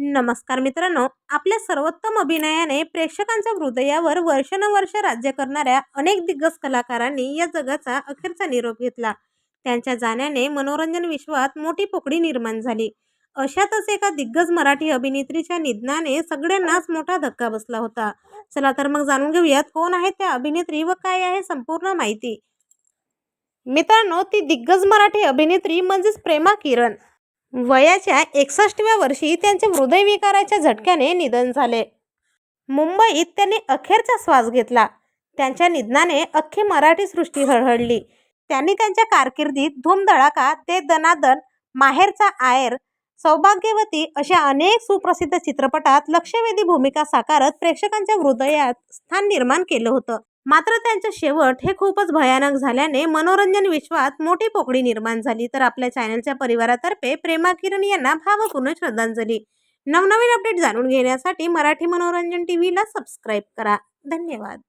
नमस्कार मित्रांनो आपल्या सर्वोत्तम अभिनयाने प्रेक्षकांच्या हृदयावर वर्षानुवर्ष राज्य करणाऱ्या अनेक दिग्गज कलाकारांनी या जगाचा अखेरचा निरोप घेतला. त्यांच्या जाण्याने मनोरंजन विश्वात मोठी पोकळी निर्माण झाली. अशातच एका दिग्गज मराठी अभिनेत्रीच्या निधनाने सगळ्यांनाच मोठा धक्का बसला होता. चला तर मग जाणून घेऊयात कोण आहे त्या अभिनेत्री व काय आहे संपूर्ण माहिती. मित्रांनो ती दिग्गज मराठी अभिनेत्री म्हणजेच प्रेमा किरण. वयाच्या एकसष्टव्या वर्षी त्यांचे हृदयविकाराच्या झटक्याने निधन झाले. मुंबईत त्यांनी अखेरचा श्वास घेतला. त्यांच्या निधनाने अख्खी मराठी सृष्टी हळहळली. त्यांनी त्यांच्या कारकिर्दीत धूमधडाका ते दनादन माहेरचा आयर सौभाग्यवती अशा अनेक सुप्रसिद्ध चित्रपटात लक्षवेधी भूमिका साकारत प्रेक्षकांच्या हृदयात स्थान निर्माण केलं होतं. मात्र त्यांचे शेवट हे खूपच भयानक झाल्याने मनोरंजन विश्वात मोठी पोकळी निर्माण झाली. तर आपल्या चॅनलच्या परिवारातर्फे प्रेमा किरण यांना भावपूर्ण श्रद्धांजली. नवनवीन अपडेट जाणून घेण्यासाठी मराठी मनोरंजन टी व्हीला सबस्क्राईब करा. धन्यवाद.